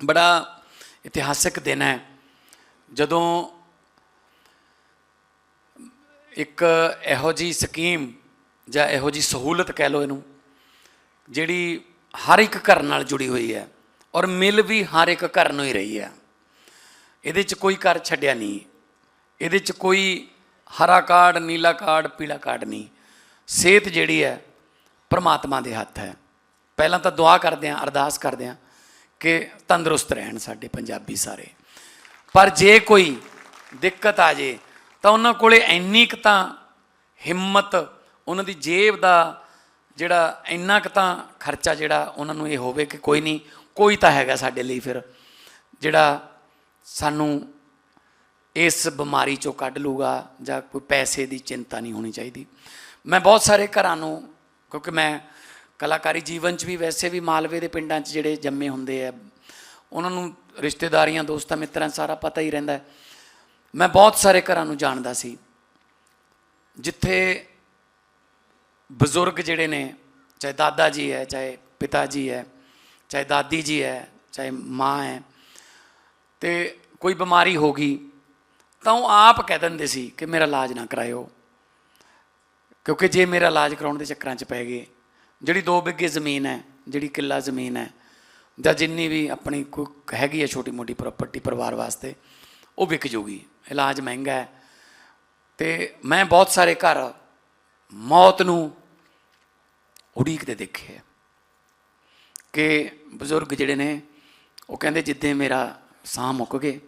ਬੜਾ ਇਤਿਹਾਸਕ ਦਿਨ ਹੈ। ਜਦੋਂ ਇੱਕ ਇਹੋ ਜੀ ਸਕੀਮ ਜਾਂ ਇਹੋ ਜੀ ਸਹੂਲਤ ਕਹਿ ਲਓ ਇਹਨੂੰ, ਜਿਹੜੀ ਹਰ ਇੱਕ ਘਰ ਨਾਲ ਜੁੜੀ ਹੋਈ ਹੈ ਔਰ ਮਿਲ ਵੀ ਹਰ ਇੱਕ ਘਰ ਨੂੰ ਹੀ ਰਹੀ ਹੈ। ਇਹਦੇ 'ਚ ਕੋਈ ਘਰ ਛੱਡਿਆ ਨਹੀਂ। ਇਹਦੇ 'ਚ ਕੋਈ ਹਰਾ ਕਾਰਡ, ਨੀਲਾ ਕਾਰਡ, ਪੀਲਾ ਕਾਰਡ ਨਹੀਂ। ਸਿਹਤ ਜਿਹੜੀ ਹੈ ਪਰਮਾਤਮਾ ਦੇ ਹੱਥ ਹੈ। ਪਹਿਲਾਂ ਤਾਂ ਦੁਆ ਕਰਦੇ ਆਂ ਅਰਦਾਸ ਕਰਦੇ ਆਂ ਕਿ ਤੰਦਰੁਸਤ ਰਹਿਣ ਸਾਡੇ ਪੰਜਾਬੀ ਸਾਰੇ। ਪਰ ਜੇ ਕੋਈ ਦਿੱਕਤ ਆ ਜੇ, ਤਾਂ ਉਹਨਾਂ ਕੋਲੇ ਇੰਨੀ ਕੁ ਤਾਂ ਹਿੰਮਤ, ਉਹਨਾਂ ਦੀ ਜੇਬ ਦਾ ਜਿਹੜਾ ਇੰਨਾ ਕੁ ਤਾਂ ਖਰਚਾ ਜਿਹੜਾ ਉਹਨਾਂ ਨੂੰ ਇਹ ਹੋਵੇ ਕਿ ਕੋਈ ਨਹੀਂ, ਕੋਈ ਤਾਂ ਹੈਗਾ ਸਾਡੇ ਲਈ ਫਿਰ, ਜਿਹੜਾ ਸਾਨੂੰ ਇਸ ਬਿਮਾਰੀ ਚੋਂ ਕੱਢ ਲੂਗਾ ਜਾਂ ਕੋਈ ਪੈਸੇ ਦੀ ਚਿੰਤਾ ਨਹੀਂ ਹੋਣੀ ਚਾਹੀਦੀ। ਮੈਂ ਬਹੁਤ ਸਾਰੇ ਘਰਾਂ ਨੂੰ, ਕਿਉਂਕਿ ਮੈਂ ਕਲਾਕਾਰੀ ਜੀਵਨ 'ਚ ਵੀ ਵੈਸੇ ਵੀ ਮਾਲਵੇ ਦੇ ਪਿੰਡਾਂ 'ਚ ਜਿਹੜੇ ਜੰਮੇ ਹੁੰਦੇ ਆ। ਉਹਨਾਂ ਨੂੰ ਰਿਸ਼ਤੇਦਾਰੀਆਂ, ਦੋਸਤਾਂ, ਮਿੱਤਰਾਂ ਸਾਰਾ ਪਤਾ ਹੀ ਰਹਿੰਦਾ। ਮੈਂ ਬਹੁਤ ਸਾਰੇ ਘਰਾਂ ਨੂੰ ਜਾਣਦਾ ਸੀ। ਜਿੱਥੇ ਬਜ਼ੁਰਗ ਜਿਹੜੇ ਨੇ, ਚਾਹੇ ਦਾਦਾ ਜੀ ਹੈ, ਚਾਹੇ ਪਿਤਾ ਜੀ ਹੈ, ਚਾਹੇ ਦਾਦੀ ਜੀ ਹੈ, ਚਾਹੇ ਮਾਂ ਹੈ, ਤੇ ਕੋਈ ਬਿਮਾਰੀ ਹੋ ਗਈ, ਤਾਂ ਉਹ ਆਪ ਕਹਿ ਦਿੰਦੇ ਸੀ ਕਿ ਮੇਰਾ ਇਲਾਜ ਨਾ ਕਰਾਇਓ, ਕਿਉਂਕਿ ਜੇ ਮੇਰਾ ਇਲਾਜ ਕਰਾਉਣ ਦੇ ਚੱਕਰਾਂ 'ਚ ਪੈ ਗਏ ਜਿਹੜੀ 2 ਬਿੱਗੇ ਜ਼ਮੀਨ ਹੈ, ਜਿਹੜੀ ਕਿੱਲਾ ਜ਼ਮੀਨ ਹੈ, ਜਾਂ ਜਿੰਨੀ ਵੀ ਆਪਣੀ ਕੋਈ ਹੈਗੀ ਹੈ ਛੋਟੀ ਮੋਟੀ ਪ੍ਰਾਪਰਟੀ ਪਰਿਵਾਰ ਵਾਸਤੇ, ਉਹ ਵਿਕ ਜੂਗੀ। ਇਲਾਜ ਮਹਿੰਗਾ ਹੈ। ਤੇ ਮੈਂ ਬਹੁਤ ਸਾਰੇ ਘਰ ਮੌਤ ਨੂੰ ਉਡੀਕਦੇ ਦੇਖੇ ਆ ਕਿ ਬਜ਼ੁਰਗ ਜਿਹੜੇ ਨੇ, ਉਹ ਕਹਿੰਦੇ ਜਿੱਦੇ ਮੇਰਾ ਸਾਹ ਮੁੱਕ ਗਏ,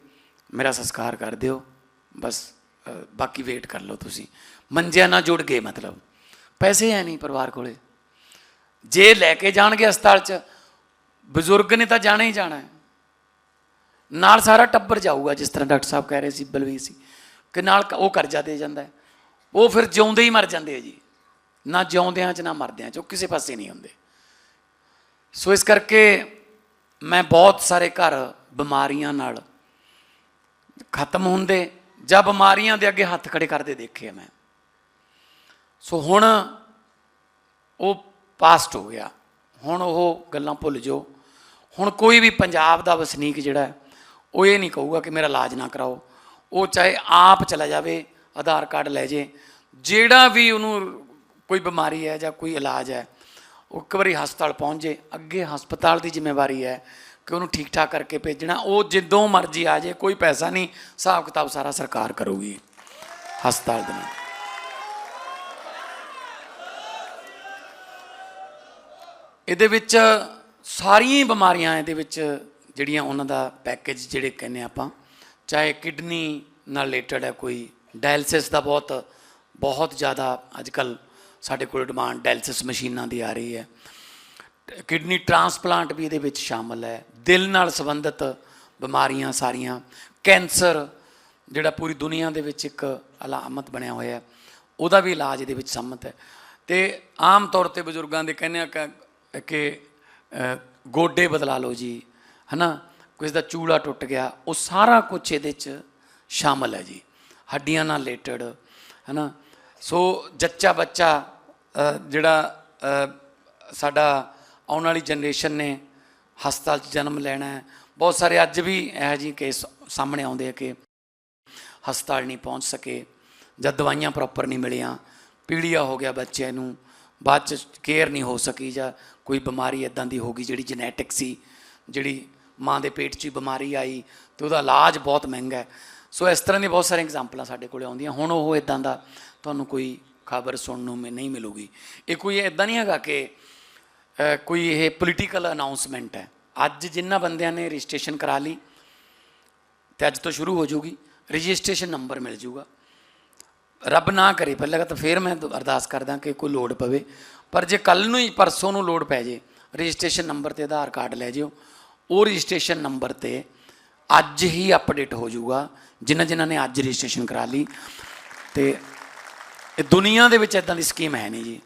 ਮੇਰਾ ਸੰਸਕਾਰ ਕਰ ਦਿਓ, ਬਸ ਬਾਕੀ ਵੇਟ ਕਰ ਲਓ ਤੁਸੀਂ। ਮੰਜਿਆਂ ਨਾਲ ਜੁੜ ਗਏ ਮਤਲਬ। ਪੈਸੇ ਹੈ ਨਹੀਂ ਪਰਿਵਾਰ ਕੋਲੇ। ਜੇ ਲੈ ਕੇ ਜਾਣਗੇ ਹਸਪਤਾਲ 'ਚ, ਬਜ਼ੁਰਗ ਨੇ ਤਾਂ ਜਾਣਾ ਹੀ ਜਾਣਾ ਹੈ। ਨਾਲ ਸਾਰਾ ਟੱਬਰ ਜਾਊਗਾ, ਜਿਸ ਤਰ੍ਹਾਂ ਡਾਕਟਰ ਸਾਹਿਬ ਕਹਿ ਰਹੇ ਸੀ, ਬਲਵੀਰ ਸੀ ਕਿ ਨਾਲ ਉਹ ਕਰਜ਼ਾ ਦੇ ਜਾਂਦਾ ਹੈ। ਉਹ ਫਿਰ ਜਿਉਂਦੇ ਹੀ ਮਰ ਜਾਂਦੇ ਆ ਜੀ। ਨਾ ਜਿਉਂਦਿਆਂ 'ਚ, ਨਾ ਮਰਦਿਆਂ 'ਚ, ਉਹ ਕਿਸੇ ਪਾਸੇ ਨਹੀਂ ਹੁੰਦੇ। ਸੋ ਇਸ ਕਰਕੇ ਮੈਂ ਬਹੁਤ ਸਾਰੇ ਘਰ ਬਿਮਾਰੀਆਂ ਨਾਲ ਖਤਮ ਹੁੰਦੇ, ਜਾਂ ਬਿਮਾਰੀਆਂ ਦੇ ਅੱਗੇ ਹੱਥ ਖੜੇ ਕਰਦੇ ਦੇਖੇ ਆ ਮੈਂ। ਸੋ ਹੁਣ ਉਹ ਪਾਸਟ ਹੋ ਗਿਆ। ਹੁਣ ਉਹ ਗੱਲਾਂ ਭੁੱਲ ਜਾਓ। ਹੁਣ ਕੋਈ ਵੀ ਪੰਜਾਬ ਦਾ ਵਸਨੀਕ ਜਿਹੜਾ ਉਹ ਇਹ ਨਹੀਂ ਕਹੂਗਾ ਕਿ ਮੇਰਾ ਇਲਾਜ ਨਾ ਕਰਾਓ। ਉਹ ਚਾਹੇ ਆਪ ਚਲਾ ਜਾਵੇ, ਆਧਾਰ ਕਾਰਡ ਲੈ ਜੇ, ਜਿਹੜਾ ਵੀ ਉਹਨੂੰ ਕੋਈ ਬਿਮਾਰੀ ਹੈ ਜਾਂ ਕੋਈ ਇਲਾਜ ਹੈ, ਉਹ ਇੱਕ ਵਾਰੀ ਹਸਪਤਾਲ ਪਹੁੰਚ ਜੇ। ਅੱਗੇ ਹਸਪਤਾਲ ਦੀ ਜ਼ਿੰਮੇਵਾਰੀ ਹੈ ਕਿ ਉਹਨੂੰ ਠੀਕ ਠਾਕ ਕਰਕੇ ਭੇਜਣਾ। ਉਹ ਜਦੋਂ ਮਰਜ਼ੀ ਆ ਜੇ, ਕੋਈ ਪੈਸਾ ਨਹੀਂ ਹਿਸਾਬ ਕਿਤਾਬ ਸਾਰਾ ਸਰਕਾਰ ਕਰੂਗੀ। ਹਸਪਤਾਲ ਦੇ ਨਾਲ। ਇਹਦੇ ਵਿੱਚ ਸਾਰੀਆਂ ਹੀ ਬਿਮਾਰੀਆਂ ਇਹਦੇ ਵਿੱਚ ਜਿਹੜੀਆਂ ਉਹਨਾਂ ਦਾ ਪੈਕੇਜ ਜਿਹੜੇ ਕਹਿੰਦੇ ਆਪਾਂ, ਚਾਹੇ ਕਿਡਨੀ ਨਾਲ ਰਿਲੇਟਡ ਹੈ ਕੋਈ ਡਾਇਲਿਸਿਸ ਦਾ ਬਹੁਤ ਬਹੁਤ ਜ਼ਿਆਦਾ ਅੱਜ ਕੱਲ ਸਾਡੇ ਕੋਲ ਡਿਮਾਂਡ ਡਾਇਲਿਸਿਸ ਮਸ਼ੀਨਾਂ ਦੀ ਆ ਰਹੀ ਹੈ। ਕਿਡਨੀ ਟ੍ਰਾਂਸਪਲਾਂਟ ਵੀ ਇਹਦੇ ਵਿੱਚ ਸ਼ਾਮਲ ਹੈ। ਦਿਲ ਨਾਲ ਸੰਬੰਧਿਤ ਬਿਮਾਰੀਆਂ ਸਾਰੀਆਂ। ਕੈਂਸਰ, ਜਿਹੜਾ ਪੂਰੀ ਦੁਨੀਆ ਦੇ ਵਿੱਚ ਇੱਕ ਅਲਾਮਤ ਬਣਿਆ ਹੋਇਆ ਹੈ, ਉਹਦਾ ਵੀ ਇਲਾਜ ਇਹਦੇ ਵਿੱਚ ਸੰਮਤ ਹੈ। ਤੇ ਆਮ ਤੌਰ ਤੇ ਬਜ਼ੁਰਗਾਂ ਦੇ ਕਹਿੰਦੇ ਆ ਕਿ- ਕਿ ਗੋਡੇ ਬਦਲਾ ਲਓ ਜੀ, ਹਨਾ? ਕਿਸੇ ਦਾ ਚੂੜਾ ਟੁੱਟ ਗਿਆ, ਉਹ ਸਾਰਾ ਕੁਝ ਇਹਦੇ 'ਚ ਸ਼ਾਮਲ ਹੈ ਜੀ। ਹੱਡੀਆਂ ਨਾਲ ਰਿਲੇਟਡ ਹਨਾ? ਸੋ ਜੱਚਾ ਬੱਚਾ ਜਿਹੜਾ ਸਾਡਾ ਆਉਣ ਵਾਲੀ ਜਨਰੇਸ਼ਨ ਨੇ ਹਸਪਤਾਲ 'ਚ ਜਨਮ ਲੈਣਾ ਹੈ। ਬਹੁਤ ਸਾਰੇ ਅੱਜ ਵੀ ਇਹੋ ਜਿਹੇ ਕੇਸ ਸਾਹਮਣੇ ਆਉਂਦੇ ਆ ਕਿ ਹਸਪਤਾਲ ਨਹੀਂ ਪਹੁੰਚ ਸਕੇ, ਜਾਂ ਦਵਾਈਆਂ ਪ੍ਰੋਪਰ ਨਹੀਂ ਮਿਲੀਆਂ, ਪੀੜੀਆ ਹੋ ਗਿਆ ਬੱਚੇ ਨੂੰ ਬਾਅਦ ਚ ਕੇਅਰ ਨਹੀਂ ਹੋ ਸਕੀ ਜਾਂ ਕੋਈ ਬਿਮਾਰੀ ਇਦਾਂ ਦੀ ਹੋ ਗਈ ਜਿਹੜੀ ਜੈਨੇਟਿਕ ਸੀ, ਜਿਹੜੀ ਮਾਂ ਦੇ ਪੇਟ 'ਚ ਹੀ ਬਿਮਾਰੀ ਆਈ ਤੇ ਉਹਦਾ ਇਲਾਜ ਬਹੁਤ ਮਹਿੰਗਾ ਹੈ। ਸੋ ਇਸ ਤਰ੍ਹਾਂ ਦੀਆਂ ਬਹੁਤ ਸਾਰੀਆਂ ਐਗਜ਼ਾਮਪਲਾਂ ਸਾਡੇ ਕੋਲੇ ਆਉਂਦੀਆਂ। ਹੁਣ ਉਹ ਇਦਾਂ ਦਾ ਤੁਹਾਨੂੰ ਕੋਈ ਖਬਰ ਸੁਣਨ ਨੂੰ ਮੈਂ, ਨਹੀਂ ਮਿਲੂਗੀ। ਇਹ ਕੋਈ ਇਦਾਂ ਨਹੀਂ ਹੈਗਾ ਕਿ ਕੋਈ ਇਹ ਪੋਲੀਟੀਕਲ ਅਨਾਉਂਸਮੈਂਟ ਹੈ। ਅੱਜ ਜਿਨ੍ਹਾਂ ਬੰਦਿਆਂ ਨੇ ਰਜਿਸਟ੍ਰੇਸ਼ਨ ਕਰਾ ਲਈ ਤੇ ਅੱਜ ਤੋਂ ਸ਼ੁਰੂ ਹੋ ਜਾਊਗੀ ਰਜਿਸਟ੍ਰੇਸ਼ਨ ਨੰਬਰ ਮਿਲ ਜਾਊਗਾ ਰੱਬ ਨਾ ਕਰੇ, ਪਹਿਲਾਂ ਤਾਂ ਫੇਰ ਮੈਂ ਦੁ- ਅਰਦਾਸ ਕਰਦਾ ਕਿ ਕੋਈ ਲੋੜ ਪਵੇ। ਪਰ ਜੇ ਕੱਲ ਨੂੰ ਹੀ ਪਰਸੋਂ ਨੂੰ ਲੋੜ ਪੈ ਜੇ, ਰਜਿਸਟ੍ਰੇਸ਼ਨ ਨੰਬਰ ਤੇ ਆਧਾਰ ਕਾਰਡ ਲੈ ਜਿਓ। ਉਹ ਰਜਿਸਟ੍ਰੇਸ਼ਨ ਨੰਬਰ ਤੇ ਅੱਜ ਹੀ ਅਪਡੇਟ ਹੋ ਜਾਊਗਾ, ਜਿਨ੍ਹਾਂ ਜਿਨ੍ਹਾਂ ਨੇ ਅੱਜ ਰਜਿਸਟ੍ਰੇਸ਼ਨ ਕਰਾ ਲਈ। ਤੇ ਇਹ ਦੁਨੀਆ ਦੇ ਵਿੱਚ ਇਦਾਂ ਦੀ ਸਕੀਮ ਹੈ ਨਹੀਂ ਜੀ।